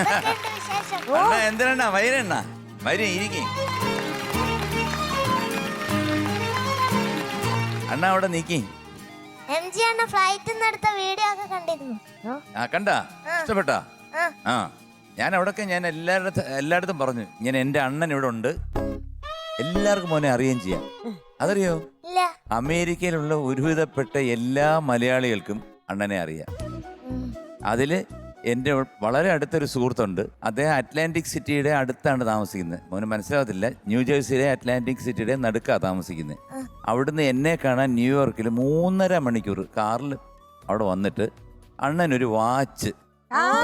അണ്ണ എന്തിനാ വൈരണ്ണ? വൈര ഇരിക്കേ. അണ്ണ അവിടെ നീക്കി. എം ജി അണ്ണ ഫ്ലൈറ്റിൽ നിന്ന് എടുത്ത വീഡിയോ ഒക്കെ കണ്ടിരുന്നു. ആ കണ്ട? ഇഷ്ടപ്പെട്ടാ? ആ. ഞാൻ അവിടൊക്കെ ഞാൻ എല്ലായിടത്തും എല്ലായിടത്തും പറഞ്ഞു. ഞാൻ എന്റെ അണ്ണൻ ഇവിടെ ഉണ്ട്. എല്ലാവർക്കും മോനെ അറിയുകയും ചെയ്യാം. അതറിയോ? അമേരിക്കയിലുള്ള ഒരുവിധപ്പെട്ട എല്ലാ മലയാളികൾക്കും അണ്ണനെ അറിയാം. ഉം. എന്റെ വളരെ അടുത്തൊരു സുഹൃത്തുണ്ട്. അദ്ദേഹം അറ്റ്ലാന്റിക് സിറ്റിയുടെ അടുത്താണ് താമസിക്കുന്നത്. മോന് മനസ്സിലാവത്തില്ല. ന്യൂജേഴ്സിയിലെ അറ്റ്ലാന്റിക് സിറ്റിയുടെ നടുക്കാണ് താമസിക്കുന്നത് അവിടുന്ന് എന്നെ കാണാൻ ന്യൂയോർക്കിൽ മൂന്നര മണിക്കൂർ കാറിൽ അവിടെ വന്നിട്ട് അണ്ണൻ ഒരു വാച്ച്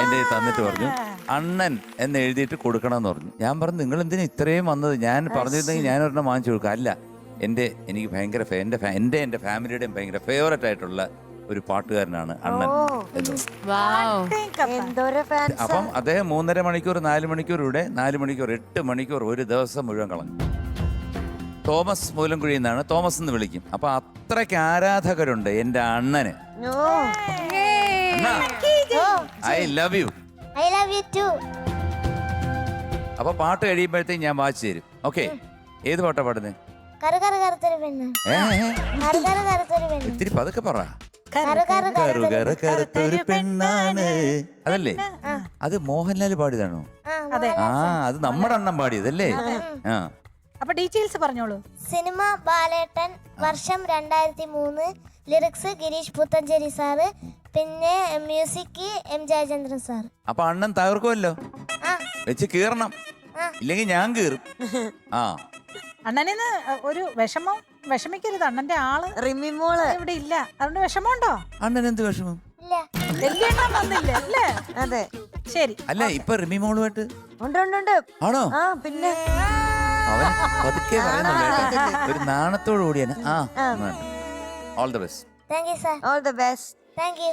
എന്റെ തന്നിട്ട് പറഞ്ഞു. അണ്ണൻ എന്ന് എഴുതിയിട്ട് കൊടുക്കണം എന്ന് പറഞ്ഞു. ഞാൻ പറഞ്ഞു നിങ്ങൾ എന്തിനാ ഇത്രയും വന്നത്? ഞാൻ പറഞ്ഞിരുന്നെങ്കിൽ ഞാൻ ഒരെണ്ണം വാങ്ങിച്ചു കൊടുക്കാം. അല്ല എന്റെ എനിക്ക് ഭയങ്കര എന്റെ എന്റെ എന്റെ ഫാമിലിയുടെയും ഭയങ്കര ഫേവററ്റ് ആയിട്ടുള്ള ഒരു പാട്ടുകാരനാണ് അണ്ണൻ എന്ന്. അപ്പം അദ്ദേഹം മൂന്നര മണിക്കൂർ നാല് മണിക്കൂർ ഇവിടെ നാല് മണിക്കൂർ എട്ട് മണിക്കൂർ ഒരു ദിവസം മുഴുവൻ കളഞ്ഞു. തോമസ് മൂലംകുഴി എന്നാണ് തോമസ് എന്ന് വിളിക്കും. അപ്പൊ അത്രയ്ക്ക് ആരാധകരുണ്ട് എന്റെ അണ്ണന്. അണ്ണാ I love you. I love you too. അപ്പൊ പാട്ട് കഴിയുമ്പോഴത്തേക്ക് ഞാൻ വാച്ച് തരും. ഓക്കെ ഏത് പാട്ടാ പാടുന്നത് ഇത്തിരി പതുക്കെ പറ. കറുത്തൊരു പെണ്ണാണ്. അതല്ലേ? അത് മോഹൻലാൽ പാടിയതാണോ? ആ ആ അത് നമ്മുടെ അണ്ണൻ പാടിയതല്ലേ ആ. അപ്പൊ ഡീറ്റെയിൽസ് പറഞ്ഞോളൂ. സിനിമ ബാലേട്ടൻ വർഷം രണ്ടായിരത്തി മൂന്ന് ലിറിക്സ് ഗിരീഷ് പുത്തഞ്ചേരി സാറ്. പിന്നെ മ്യൂസിക് എം ജയചന്ദ്രൻ സാർ. അപ്പൊ അണ്ണൻ തകർക്കുമല്ലോ വെച്ച് കീറണം. ഇല്ലെങ്കിൽ ഞാൻ കീറും. ആ. അണ്ണനിന്ന് ഒരു വിഷമം വിഷമിക്കരുത്. അണ്ണന്റെ ആൾ റിമി മോൾ ഇവിടെ ഇല്ല. അതുകൊണ്ട് വിഷമമുണ്ടോ? അണ്ണൻ എന്ത് വിഷമം? ഇല്ല. വലിയണ്ണം വന്നില്ല? അല്ലേ? അതെ. ശരി. അല്ല ഇപ്പൊ റിമി മോളുമായിട്ട് ഉണ്ട് ഉണ്ട് ഉണ്ട്. ആണോ? ആ പിന്നെ? അവൻ പതുക്കെ പറയുന്നുള്ളൂ ഒരു നാണത്തോടു കൂടിയാണ് ആ all the best thank you sir all the best thank you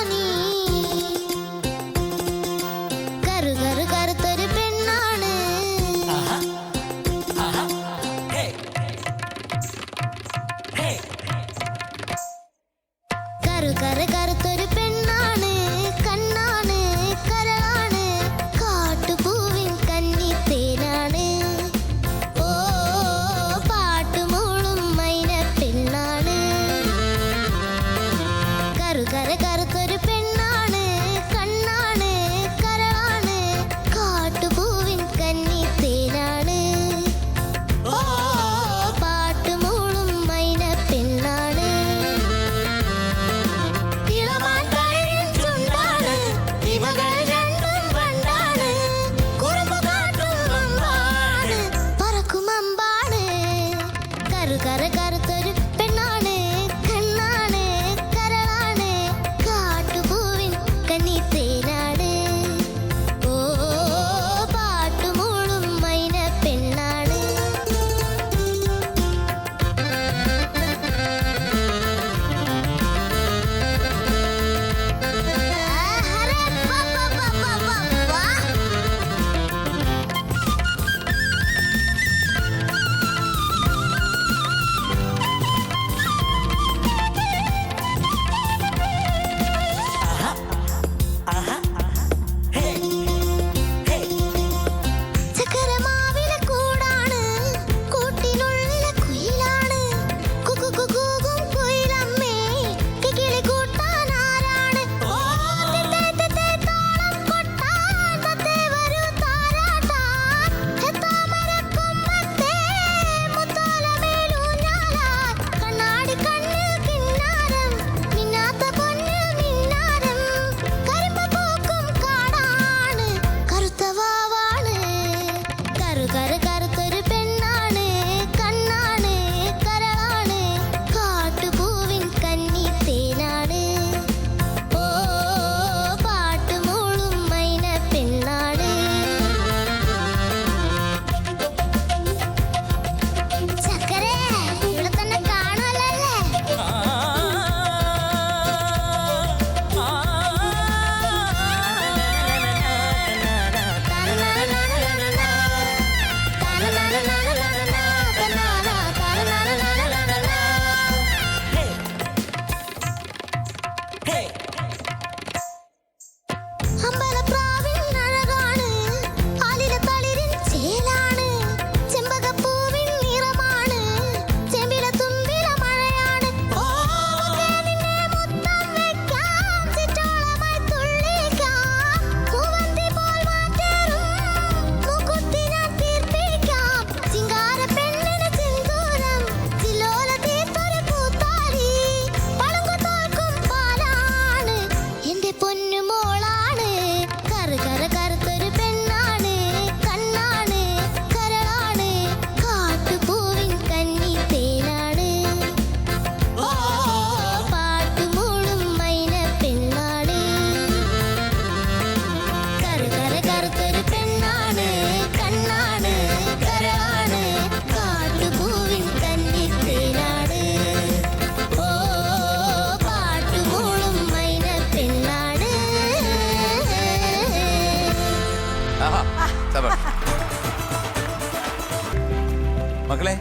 മക്കളെ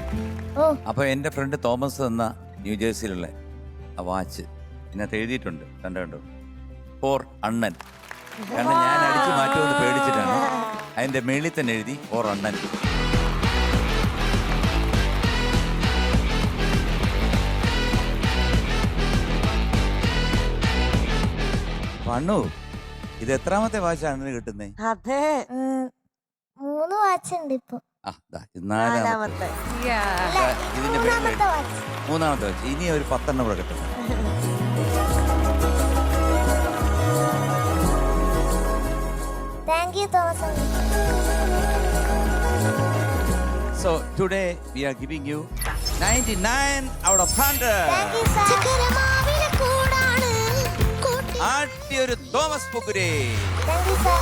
ഓ. അപ്പൊ എന്റെ ഫ്രണ്ട് തോമസ് എന്ന ന്യൂജേഴ്സിയിലുള്ള ആ വാച്ച് ഇതിനകത്ത് എഴുതിയിട്ടുണ്ട്. കണ്ടോ കണ്ടോ? ഫോർ അണ്ണൻ. കാരണം ഞാൻ അടിച്ചു മാറ്റുമെന്ന് പേടിച്ചിട്ടാണ് അതിന്റെ മേളിൽ തന്നെ എഴുതി ഫോർ അണ്ണൻ. പണ്ണു ഇത് എത്രാമത്തെ വാച്ചാണ് കിട്ടുന്നത് അതെ. മൂന്ന് വാച്ച് ഉണ്ട് ഇപ്പൊ. നാലാമത്തെ. ഇതിന്റെ മൂന്നാമത്തെ വാച്ച്. ഇനി ഒരു പത്തെണ്ണം കൂടെ കിട്ടും. Thank you Thomas so today we are giving you 99 out of 100. Thank you sir ചക്കരമാവിലെ കൂടാണ്. ആദ്യ ഒരു തോമസ് പുക്കുരേ താങ്ക് യു സാർ